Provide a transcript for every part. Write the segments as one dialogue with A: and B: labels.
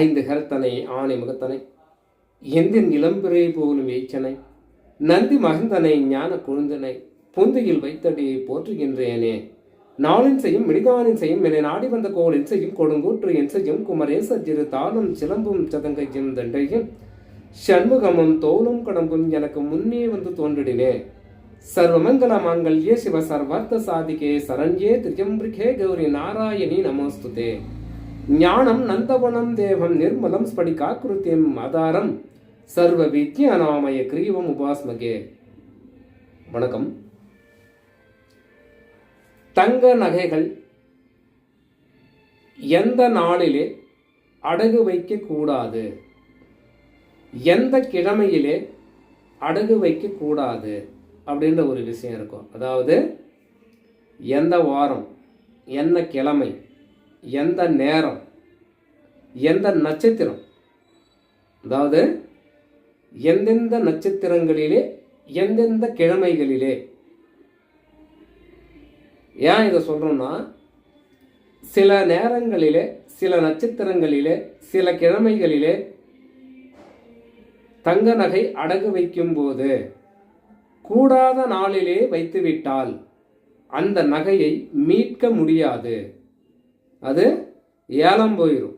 A: ஐந்து கரத்தனை ஆணை முகத்தனை. எந்தின் இளம்பிறை போலும் ஏச்சனை நந்தி மகந்தனை ஞான குழுந்தனை. பொந்தையில் வைத்தடியை போற்றுகின்றேனே. நாளின் செய்யும் மிடிதானின் செய்யும் என நாடி வந்த கோளின் செய்யும் கொடுங்கூற்று என் செய்யும் குமரேச சிறு தாளும் சிலம்பும் சதங்கையும் தண்டையும் சண்முகமும் தோளும் கடம்பும் எனக்கு முன்னே வந்து தோன்றிடினே. சர்வமங்கல மாங்கல்யே சிவ சர்வார்த்த சாதிகே சரண்யே திரியம்பிரிகே கௌரி நாராயணி நமோஸ்துதே. ஞானம் நந்தவனம் தேவம் நிர்மலம் ஸ்படிகாக்கிருத்தியம் ஆதாரம். சர்வ வித்யானாமய கிரீவம் உபாஸ்மகே. வணக்கம். தங்க நகைகள் எந்த நாளிலே அடகு வைக்கக்கூடாது எந்த கிழமையிலே அடகு வைக்கக்கூடாது அப்படின்ற ஒரு விஷயம் இருக்கும். அதாவது எந்த வாரம் என்ன கிழமை எந்த நேரம் எந்த நட்சத்திரம் அதாவது எந்தெந்த நட்சத்திரங்களிலே எந்தெந்த கிழமைகளிலே ஏன் இதை சொல்கிறோம்னா சில நேரங்களிலே சில நட்சத்திரங்களிலே சில கிழமைகளிலே தங்க நகை அடகு வைக்கும்போது கூடாத நாளிலே வைத்துவிட்டால் அந்த நகையை மீட்க முடியாது. அது ஏலம் போயிடும்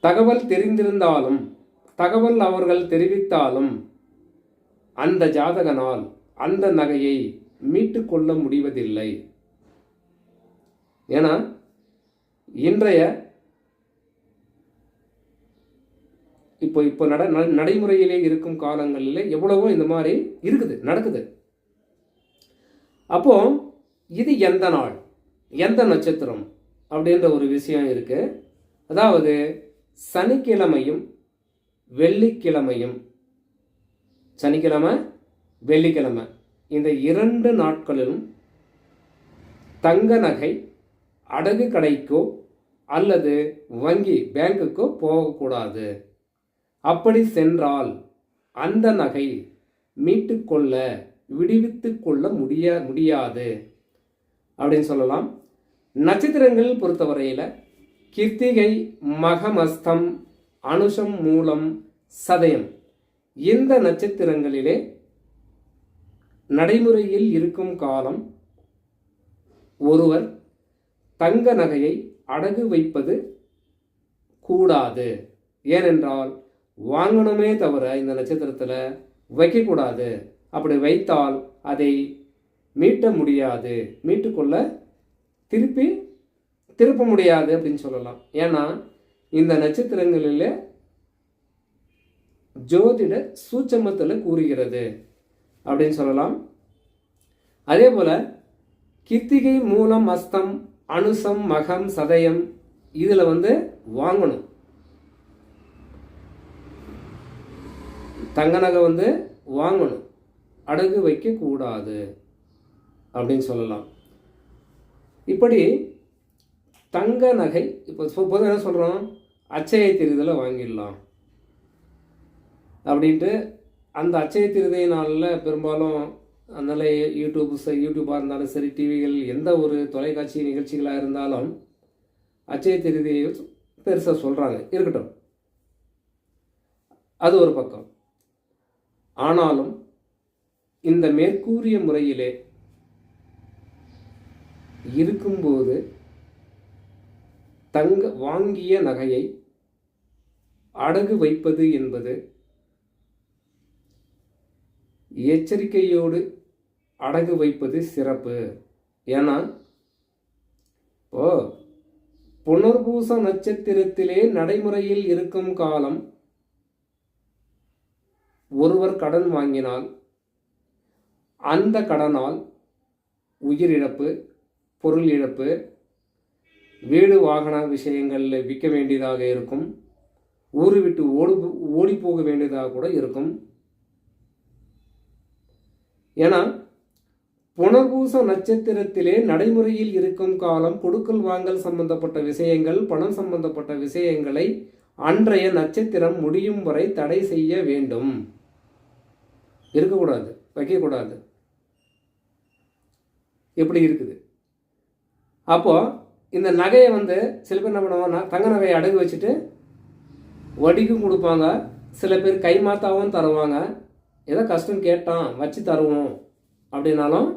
A: தகவல் தெரிந்திருந்தாலும் தகவல் அவர்கள் தெரிவித்தாலும் அந்த ஜாதகனால் அந்த நகையை மீட்டு கொள்ள முடிவதில்லை. ஏன்னா இன்றைய இப்போ இப்போ நட ந- நடைமுறையிலே இருக்கும் காலங்களில் எவ்வளவோ இந்த மாதிரி இருக்குது நடக்குது. அப்போ இது எந்த நாள்? எந்த நட்சத்திரம் அப்படின்ற ஒரு விஷயம் இருக்கு. அதாவது சனிக்கிழமையும் வெள்ளிக்கிழமையும் சனிக்கிழமை வெள்ளிக்கிழமை இந்த இரண்டு நாட்களிலும் தங்க நகை அடகு கடைக்கோ அல்லது வங்கி பேங்குக்கோ போகக்கூடாது. அப்படி சென்றால் அந்த நகை மீட்டுக்கொள்ள விடுவித்து கொள்ள முடிய முடியாது. அப்படின்னு சொல்லலாம். நட்சத்திரங்கள் பொறுத்தவரையில் கிருத்திகை மகமஸ்தம் அனுஷம் மூலம் சதயம். இந்த நட்சத்திரங்களிலே நடைமுறையில் இருக்கும் காலம் ஒருவர் தங்க நகையை அடகு வைப்பது கூடாது. ஏனென்றால் வாங்கணுமே தவிர இந்த நட்சத்திரத்தில் வைக்கக்கூடாது. அப்படி வைத்தால் அதை மீட்ட முடியாது. மீட்டுக்கொள்ள திருப்பி திருப்ப முடியாது அப்படின்னு சொல்லலாம். ஏன்னா இந்த நட்சத்திரங்களில் ஜோதிட சூச்சமத்தில் கூறுகிறது அப்படின்னு சொல்லலாம். அதே போல் கித்திகை மூலம் அஸ்தம் அனுசம் மகம் சதயம் இதில் வந்து வாங்கணும். தங்க நகை வந்து வாங்கணும். அடகு வைக்கக்கூடாது அப்படின்னு சொல்லலாம். இப்படி தங்க நகை இப்போ பொதுவாக என்ன சொல்கிறோம் அச்சய திருதலை வாங்கிடலாம். அப்படின்ட்டு அந்த அச்சய திருதை நாளில் பெரும்பாலும் அதனால் யூடியூப் யூடியூப்பாக இருந்தாலும் சரி டிவிகள் எந்த ஒரு தொலைக்காட்சி நிகழ்ச்சிகளாக இருந்தாலும் அச்சய திருதியை பெருசாக சொல்கிறாங்க இருக்கட்டும். அது ஒரு பக்கம். ஆனாலும் இந்த மேற்கூறிய முறையிலே இருக்கும்போது தங்க வாங்கிய நகையை அடகு வைப்பது என்பது எச்சரிக்கையோடு அடகு வைப்பது சிறப்பு. ஏன்னா இப்போ புனர்பூச நட்சத்திரத்திலே நடைமுறையில் இருக்கும் காலம் ஒருவர் கடன் வாங்கினால் அந்த கடனால் உயிரிழப்பு பொருள் இழப்பு வீடு வாகன விஷயங்களில் விற்க வேண்டியதாக இருக்கும். ஊரு விட்டு ஓடு ஓடி போக வேண்டியதாக கூட இருக்கும். ஏன்னா புனர்பூச நட்சத்திரத்திலே நடைமுறையில் இருக்கும் காலம் கொடுக்கல் வாங்கல் சம்பந்தப்பட்ட விஷயங்கள் பணம் சம்பந்தப்பட்ட விஷயங்களை அன்றைய நட்சத்திரம் முடியும் வரை தடை செய்ய வேண்டும். இருக்கக்கூடாது வைக்கக்கூடாது. எப்படி இருக்குது? அப்போது இந்த நகையை வந்து சில பேர் என்ன பண்ணுவாங்கன்னா தங்க நகையை அடகு வச்சுட்டு வடிக்கும் கொடுப்பாங்க. சில பேர் கைமாத்தாவும் தருவாங்க. ஏதோ கஷ்டம் கேட்டான் வச்சு தருவோம் அப்படின்னாலும்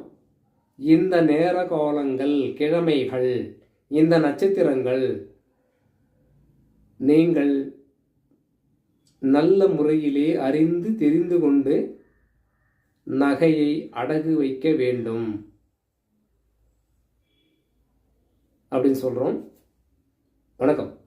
A: இந்த நேர கோலங்கள் கிழமைகள் இந்த நட்சத்திரங்கள் நீங்கள் நல்ல முறையிலே அறிந்து தெரிந்து கொண்டு நகையை அடகு வைக்க வேண்டும். அப்படின்னு சொல்கிறோம் வணக்கம்.